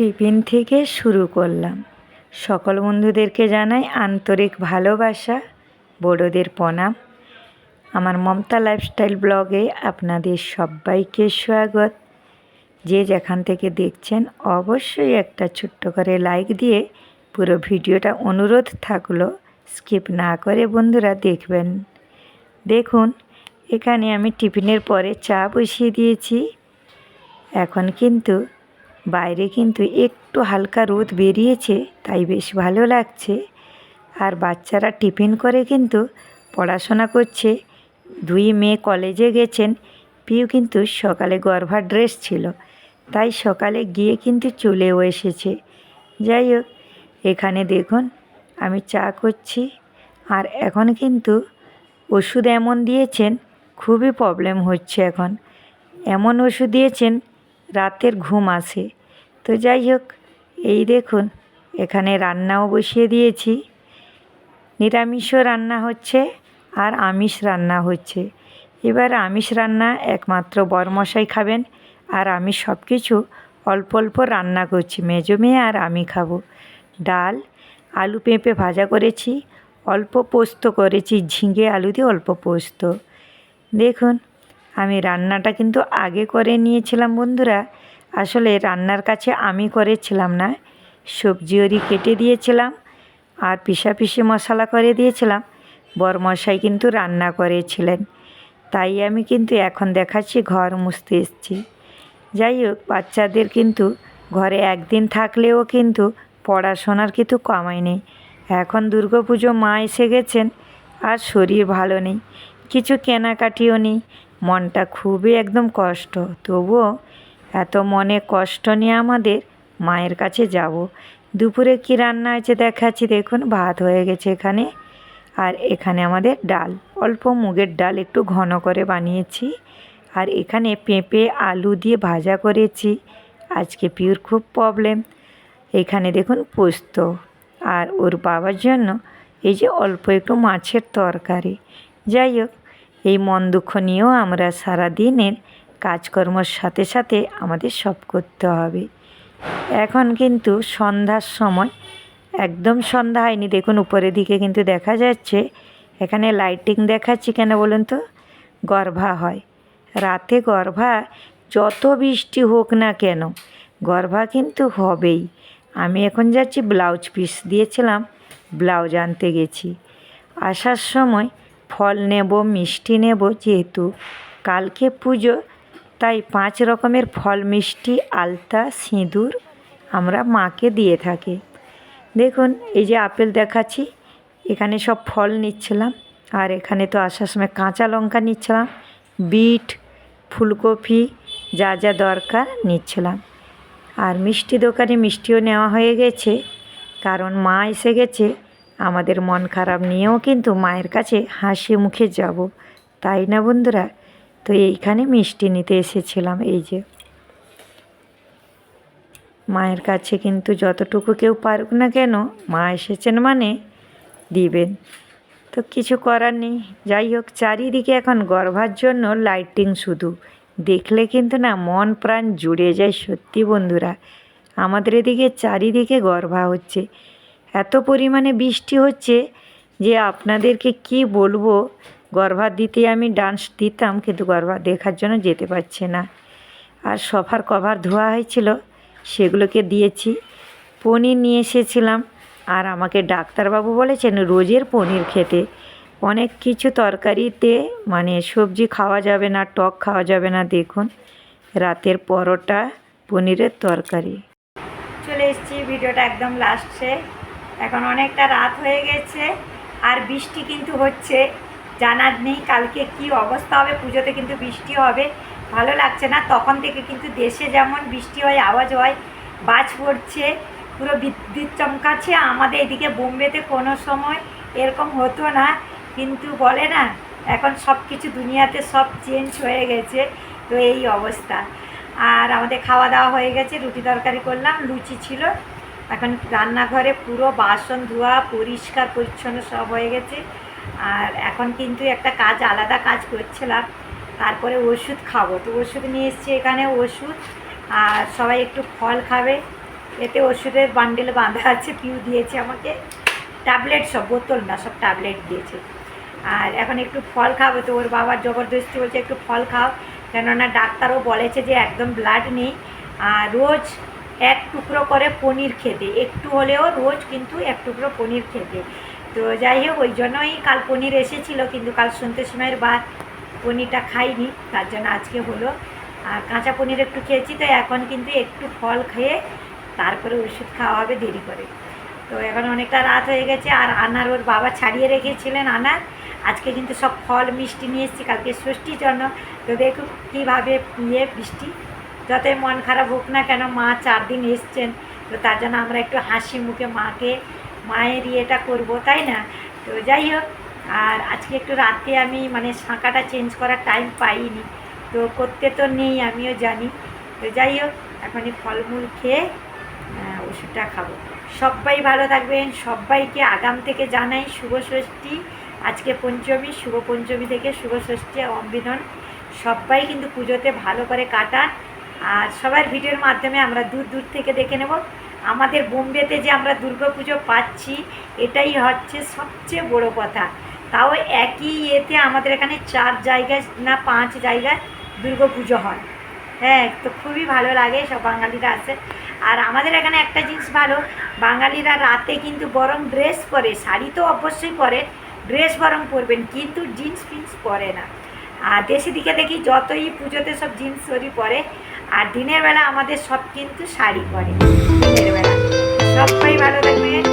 Tiffin থেকে শুরু করলাম। সকল বন্ধুদেরকে জানাই আন্তরিক ভালোবাসা, বড়োদের প্রণাম। আমার মমতা লাইফস্টাইল ব্লগে আপনাদের সবাইকে স্বাগত। যে যেখান থেকে দেখছেন, অবশ্যই একটা ছোট্ট করে লাইক দিয়ে পুরো ভিডিওটা অনুরোধ থাকল স্কিপ না করে বন্ধুরা দেখবেন। দেখুন, এখানে আমি টিফিনের পরে চা বসিয়ে দিয়েছি। এখন কিন্তু বাইরে কিন্তু একটু হালকা রোদ বেরিয়েছে, তাই বেশ ভালো লাগছে। আর বাচ্চারা টিফিন করে কিন্তু পড়াশোনা করছে। দুই মেয়ে কলেজে গেছেন, পিউ কিন্তু সকালে গর্ভার ড্রেস ছিল, তাই সকালে গিয়ে কিন্তু চলেও এসেছে। যাই হোক, এখানে দেখুন, আমি চা করছি। আর এখন কিন্তু ওষুধ এমন দিয়েছেন, খুবই প্রবলেম হচ্ছে এখন। এমন ওষুধ দিয়েছেন, রাতের ঘুম আসে। তো যাই হোক, এই দেখুন, এখানে রান্নাও বসিয়ে দিয়েছি। নিরামিষও রান্না হচ্ছে আর আমিষ রান্না হচ্ছে। এবার আমিষ রান্না একমাত্র বরমশাই খাবেন আর আমি সব কিছু অল্প অল্প রান্না করছি, মেজো মেয়ে আর আমি খাব। ডাল, আলু পেঁপে ভাজা করেছি, অল্প পোস্ত করেছি, ঝিঙে আলু দিয়ে অল্প পোস্ত। দেখুন, আমি রান্নাটা কিন্তু আগে করে নিয়েছিলাম বন্ধুরা। আসলে রান্নার কাছে আমি করেছিলাম না। সবজি ওরি কেটে দিয়েছিলাম আর পিসা পিসি মশলা করে দিয়েছিলাম। বরমশাই কিন্তু রান্না করেছিলেন। তাই আমি কিন্তু এখন দেখাচ্ছি ঘর মুছতে এসেছি। যাই হোক, বাচ্চাদের কিন্তু ঘরে একদিন থাকলেও কিন্তু পড়াশোনার কিন্তু কমাই নেই। এখন দুর্গাপুজো মা এসে গেছেন, আর শরীর ভালো নেই। কিছু কেনাকাটিও নেই। মনটা খুবই একদম কষ্ট। তবুও এত মনে কষ্ট নিয়ে আমাদের মায়ের কাছে যাব। দুপুরে কি রান্না হয়েছে দেখাচ্ছি, দেখুন, ভাত হয়ে গেছে এখানে। আর এখানে আমাদের ডাল, অল্প মুগের ডাল একটু ঘন করে বানিয়েছি। আর এখানে পেঁপে, আলু দিয়ে ভাজা করেছি। আজকে পিওর খুব প্রবলেম এখানে দেখুন, পোস্ত। আর ওর বাবার জন্য এই যে অল্প একটু মাছের তরকারি। যাই হোক, এই মন দুঃখ নিয়েও আমরা সারা দিনের কাজকর্মর সাথে সাথে আমাদের সব করতে হবে। এখন কিন্তু সন্ধ্যার সময়, একদম সন্ধ্যা হয়নি। দেখুন, উপরের দিকে কিন্তু দেখা যাচ্ছে, এখানে লাইটিং দেখাচ্ছি কেন বলুন তো? গর্ভা হয়। রাতে গর্ভা যত বৃষ্টি হোক না কেন, গর্ভা কিন্তু হবেই। আমি এখন যাচ্ছি ব্লাউজ পিস দিয়েছিলাম ব্লাউজ আনতে গেছি। আসার সময় ফল নেব, মিষ্টি নেব, যেহেতু কালকে পুজো তাই পাঁচ রকমের ফল, মিষ্টি, আলতা, সিঁদুর আমরা মাকে দিয়ে থাকি। দেখুন, এই যে আপেল দেখাচ্ছি, এখানে সব ফল নিচ্ছিলাম। আর এখানে তো আসার সময় কাঁচা লঙ্কা নিচ্ছিলাম, বিট, ফুলকপি, যা যা দরকার নিচ্ছিলাম। আর মিষ্টি দোকানে মিষ্টিও নেওয়া হয়ে গেছে, কারণ মা এসে গেছে। আমাদের মন খারাপ নিয়েও কিন্তু মায়ের কাছে হাসি মুখে যাব, তাই না বন্ধুরা? তো এইখানে মিষ্টি নিতে এসেছিলাম, এই যে। মায়ের কাছে কিন্তু যতটুকু কেউ পারুক না কেন, মা এসেছেন মানে দিবেন। তো কিছু করার নেই, যাই হোক, চারিদিকে এখন গর্ভার জন্য লাইটিং শুধু। দেখলে কিন্তু না মন প্রাণ জুড়ে যায় সত্যি বন্ধুরা। আমাদের এদিকে চারিদিকে গর্ভা হচ্ছে। এত পরিমাণে বৃষ্টি হচ্ছে যে আপনাদেরকে কি বলব? গর্ভা দিতে আমি ডান্স দিতাম, কিন্তু গর্ভা দেখার জন্য যেতে পারছে না। আর সফার কভার ধোয়া হয়েছিল, সেগুলোকে দিয়েছি। পনির নিয়ে এসেছিলাম, আর আমাকে ডাক্তারবাবু বলেছেন রোজের পনির খেতে। অনেক কিছু তরকারিতে মানে সবজি খাওয়া যাবে না, টক খাওয়া যাবে না, দেখুন। রাতের পরোটা, পনিরের তরকারি। চলে এসেছি, ভিডিওটা একদম লাস্টে এখন অনেকটা রাত হয়ে গেছে, আর বৃষ্টি কিন্তু হচ্ছে। জানার নেই, কালকে কি অবস্থা হবে, পুজোতে কিন্তু বৃষ্টি হবে, ভালো লাগছে না। তখন থেকে কিন্তু দেশে যেমন বৃষ্টি হয়, আওয়াজ হয়, বাজ পড়ছে, পুরো বিদ্যুৎ চমকাচ্ছে। আমাদের এদিকে বোম্বেতে কোনো সময় এরকম হতো না, কিন্তু বলে না, এখন সব কিছু দুনিয়াতে সব চেঞ্জ হয়ে গেছে, তো এই অবস্থা। আর আমাদের খাওয়া দাওয়া হয়ে গেছে, রুটি তরকারি করলাম, লুচি ছিল। এখন রান্নাঘরে পুরো বাসন ধোয়া, পরিষ্কার, পরিচ্ছন্ন সব হয়ে গেছে। আর এখন কিন্তু একটা কাজ, আলাদা কাজ করছিলাম। তারপরে ওষুধ খাব। তো ওষুধ নিয়ে এসেছি এখানে, ওষুধ। আর সবাই একটু ফল খাবে। এতে ওষুধের বান্ডেল বাঁধা আছে, পিউ দিয়েছে আমাকে। ট্যাবলেট সব, বোতল না, সব ট্যাবলেট দিয়েছে। আর এখন একটু ফল খাব। তো ওর বাবার জবরদস্তি বলছে, একটু ফল খাও। কেননা ডাক্তারও বলেছে যে একদম ব্লাড নেই। আর রোজ এক টুকরো করে পনির খেতে। একটু হলেও রোজ কিন্তু এক টুকরো পনির খেতে। তো যাই হোক, ওই জন্যই কাল পনির এসেছিল, কিন্তু কাল শুনতে সময়ের বাদ পনিরটা খাইনি, তার জন্য আজকে হলো। আর কাঁচা পনির একটু খেয়েছি, তো এখন কিন্তু একটু ফল খেয়ে তারপরে ওষুধ খাওয়া হবে দেরি করে। তো এখন অনেকটা রাত হয়ে গেছে, আর আনার ওর বাবা ছাড়িয়ে রেখেছিলেন আনার। আজকে কিন্তু সব ফল, মিষ্টি নিয়ে এসেছি, কালকে ষষ্ঠীর জন্য। তো দেখুন কীভাবে ইয়ে বৃষ্টি। যতই মন খারাপ হোক না কেন, মা চার দিন এসছেন, তো তার জন্য আমরা একটু হাসি মুখে মাকে মায়ের ইয়েটা করব, তাই না? তো যাই হোক, আর আজকে একটু রাতে আমি মানে শাঁকাটা চেঞ্জ করার টাইম পাইনি। তো করতে তো নেই, আমিও জানি। তো যাই হোক এখনই ফলমূল খেয়ে ওষুধটা খাব। সবাই ভালো থাকবেন, সবাইকে আগাম থেকে জানাই শুভ ষষ্ঠী। আজকে পঞ্চমী, শুভ পঞ্চমী থেকে শুভ ষষ্ঠী অম্বিদন সবাই কিন্তু পুজোতে ভালো করে কাটান। আর সবার ভিডিওর মাধ্যমে আমরা দূর দূর থেকে দেখে নেব। আমাদের বোম্বেতে যে আমরা দুর্গা পুজো পাচ্ছি, এটাই হচ্ছে সবচেয়ে বড় কথা। তাও একই ইয়েতে আমাদের এখানে চার জায়গায় না পাঁচ জায়গায় দুর্গা পুজো হয়। হ্যাঁ তো খুবই ভালো লাগে সব বাঙালিরা আসে। আর আমাদের এখানে একটা জিনিস ভালো, বাঙালিরা রাতে কিন্তু বরং ড্রেস পরে, শাড়ি তো অবশ্যই পরে, ড্রেস বরং পরবেন, কিন্তু জিন্স ফিন্স পরে না। আর দেশি দিকে দেখি যতই পুজোতে সব জিন্স শরি পরে। আর দিনের বেলা আমাদের সব কিন্তু শাড়ি পরে। দিনের বেলা। সবাই ভালো থাকবেন